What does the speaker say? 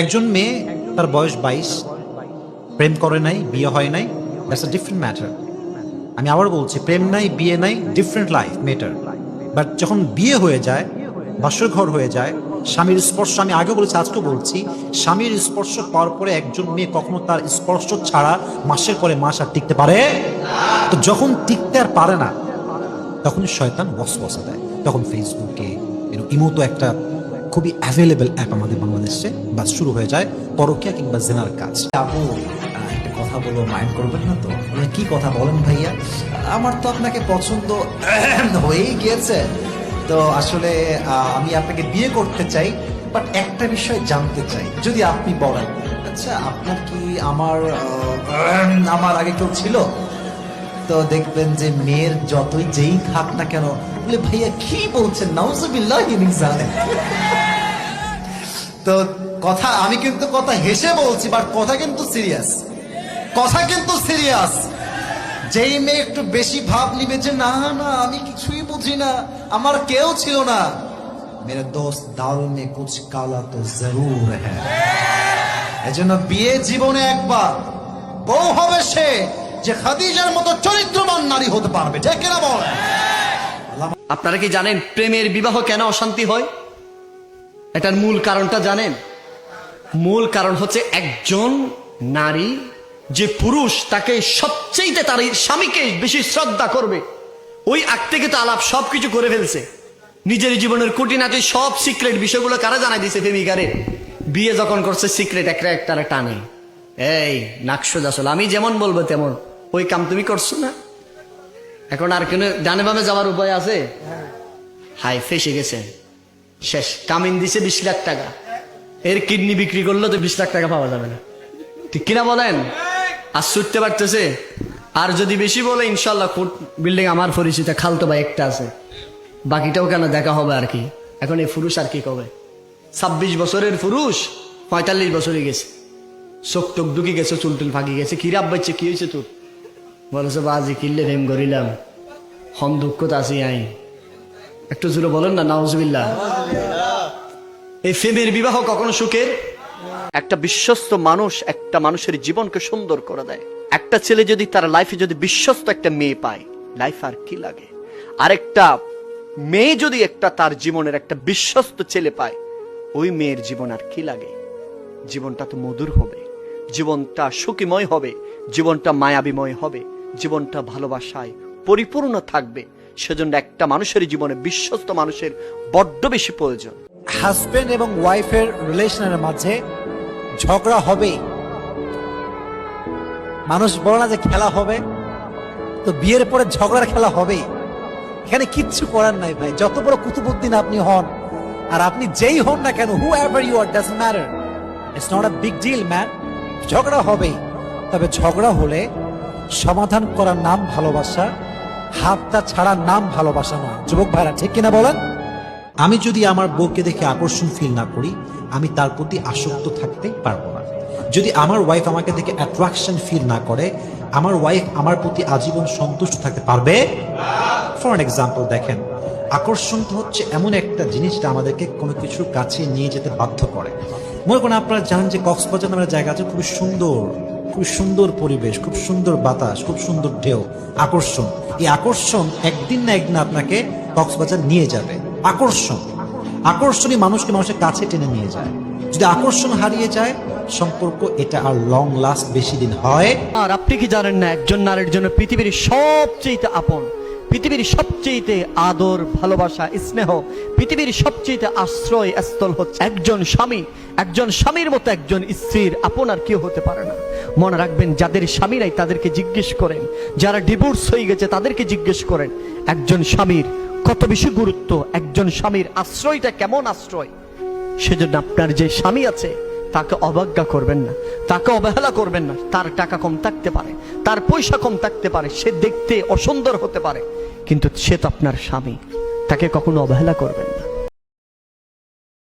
একজন মেয়ে, তার বয়স বাইশ। প্রেম করে নাই, বিয়ে হয় নাই। দ্যাটস আ ডিফারেন্ট ম্যাটার আমি আবার বলছি, প্রেম নাই, বিয়ে নাই ডিফারেন্ট লাইফ মেটার বাট যখন বিয়ে হয়ে যায়, বাসর ঘর হয়ে যায়, স্বামীর স্পর্শ, আমি আগে বলেছি, আজকেও বলছি, স্বামীর স্পর্শ পাওয়ার পরে একজন মেয়ে কখনো তার স্পর্শ ছাড়া মাসের পরে মাস আর টিকতে পারে? তো যখন টিকতে আর পারে না তখন শয়তান ওয়াসওয়াসা দেয়। তখন ফেসবুকে ইমো তো একটা খুবই অ্যাভেলেবেল অ্যাপ আমাদের বাংলাদেশে বা শুরু হয়ে যায় পরকিয়া কিংবা জেনার কাজ। আপু একটা কথা বলো মাইন্ড করবেন না তো? মানে কি কথা বলেন ভাইয়া? আমার তো আপনাকে পছন্দ হয়েই গিয়েছে। তো আসলে আমি আপনাকে বিয়ে করতে চাই বাট একটা বিষয় জানতে চাই, যদি আপনি বলেন। আচ্ছা আপনার কি আমার আমার আগে কেউ ছিল? তো দেখবেন যে মেয়ের যতই যেই থাক না কেন, বলে, ভাইয়া, কি বলছেন? নাউজুবিল্লাহ জানে তো কথা, আমি কিন্তু কথা হেসে বলছি বাট কথা কিন্তু সিরিয়াস কথা কিন্তু সিরিয়াস যেই মেয়ে একটু বেশি ভাব নিবে যে, না না, আমি কিছুই বুঝি না, আমার কেউ ছিল না। মেরে দোস্ত, দাল মে কুছ কালা তো জরুর হ্যাঁ এজন্য বিয়ে জীবনে একবার। বউ হবে সে যে খাদিজার মতো চরিত্রবান নারী হতে পারবে, ঠিক কিনা বল আপনারা কি জানেন প্রেমের বিবাহ কেন অশান্তি হয়? এটার মূল কারণটা জানেন? মূল কারণ হচ্ছে একজন নারী যে পুরুষ, তাকে সবচেয়ে তার স্বামীকে বেশি শ্রদ্ধা করবে। ওই আগ থেকে তো আলাপ সবকিছু করে ফেলছে। নিজের জীবনের খুঁটিনাটি সব সিক্রেট বিষয়গুলো কারা জানাই দিছে প্রেমিকারে? বিয়ে যখন করছে, সিক্রেট একটা একটা টানে। এই নাকশো আসল আমি যেমন বলব তেমন। ওই কাম তুমি করছ না? এখন আর কোনো ডানে বামে যাওয়ার উপায় আছে? হাই ফেসে গেছে শেষ। কামিন দিছে বিশ লাখ টাকা। এর কিডনি বিক্রি করলে তো বিশ লাখ টাকা পাওয়া যাবে না। ঠিক কিনা বলেন? আর ছুটতে পারতেছে। আর যদি বেশি বলে, ইনশাল্লাহ ফুট বিল্ডিং আমার পরিচিত, খালতো বা একটা আছে। বাকিটাও কেন দেখা হবে আর কি? এখন এই পুরুষ আর কি কবে? ছাব্বিশ বছরের পুরুষ, পঁয়তাল্লিশ বছরে গেছে। চোখ টোক ঢুকি গেছে, চুল টুল ফাঁকি গেছে। কি রাব বাচ্চা, কি হয়েছে তোর? বলেছে, বাজি কিনলে প্রেম করিলাম হন দুঃখ তো আসি আই একটু জুড়ে বলেন না নাউজবিল্লা এই প্রেমের বিবাহ কখনো সুখের? একটা বিশ্বস্ত মানুষ একটা মানুষের জীবনকে সুন্দর করে দেয়। একটা ছেলে যদি তার লাইফে যদি বিশ্বস্ত একটা মেয়ে পায় লাইফ আর কি লাগে? আরেকটা মেয়ে যদি একটা তার জীবনের একটা বিশ্বস্ত ছেলে পায়, ওই মেয়ের জীবন আর কি লাগে? জীবনটা তো মধুর হবে, জীবনটা সুখীময় হবে, জীবনটা মায়াবিময় হবে, জীবনটা ভালোবাসায় পরিপূর্ণ থাকবে সেজন্য একটা মানুষের জীবনে বিশ্বস্ত মানুষের বড্ড বেশি প্রয়োজন। হাজবেন্ড এবং ওয়াইফের রিলেশনের মাঝে ঝগড়া হবে। মানুষ বলে না যে খেলা হবে, তো বিয়ের পরে ঝগড়ার খেলা হবে। এখানে কিচ্ছু করার নাই ভাই। যত বড় কুতুবুদ্দিন আপনি হন, আর আপনি যেই হন না কেন whoever you are does matter it's not a big deal man ঝগড়া হবে, তবে ঝগড়া হলে সমাধান করার নাম ভালোবাসা হাতটা ছাড়া নাম ভালোবাসা নয়। যুবক ভাইরা, ঠিক কিনা বলেন? আমি যদি আমার বউকে দেখে আকর্ষণ ফিল না করি, আমি তার প্রতি আসক্ত থাকতে পারব না। যদি আমার ওয়াইফ আমাকে দেখে অ্যাট্রাকশন ফিল না করে, আমার ওয়াইফ আমার প্রতি আজীবন সন্তুষ্ট থাকতে পারবে? ফর অ্যান এক্সাম্পল দেখেন, আকর্ষণ তো হচ্ছে এমন একটা জিনিস যেটা আমাদেরকে কোনো কিছুর কাছে নিয়ে যেতে বাধ্য করে। মনে করেন আপনারা জানেন যে কক্সবাজার নামের জায়গা আছে, খুবই সুন্দর। খুব সুন্দর পরিবেশ, খুব সুন্দর বাতাস, খুব সুন্দর ঢেউ, আকর্ষণ। এই আকর্ষণ একদিন না একদিন আপনাকে কক্সবাজার নিয়ে যাবে। আকর্ষণ। আকর্ষণই মানুষকে মানুষের কাছে টেনে নিয়ে যায়। যদি আকর্ষণ হারিয়ে যায়, সম্পর্ক এটা আর লং লাস্ট বেশি দিন হয়। আর আপনি কি জানেন না, একজন নারীর জন্য পৃথিবীর সবচেয়ে আপন? পৃথিবীর সবচেয়ে আদর, ভালোবাসা, স্নেহ, পৃথিবীর সবচেয়ে আশ্রয় স্থল হচ্ছে একজন স্বামী। একজন স্বামীর মতো একজন স্ত্রীর আপন আর কেউ হতে পারে না। মনে রাখবেন, যাদের স্বামী নাই তাদেরকে জিজ্ঞেস করেন, যারা ডিভোর্স হয়ে গেছে তাদেরকে জিজ্ঞেস করেন, একজন স্বামীর কত বেশি গুরুত্ব, একজন স্বামীর আশ্রয়টা কেমন আশ্রয়? সেজন্য আপনার যে স্বামী আছে, তাকে অবজ্ঞা করবেন না, তাকে অবহেলা করবেন না। তার টাকা কম থাকতে পারে, তার পয়সা কম থাকতে পারে, সে দেখতে অসুন্দর হতে পারে। কিন্তু সে তো আপনার স্বামী তাকে কখনো অবহেলা করবেন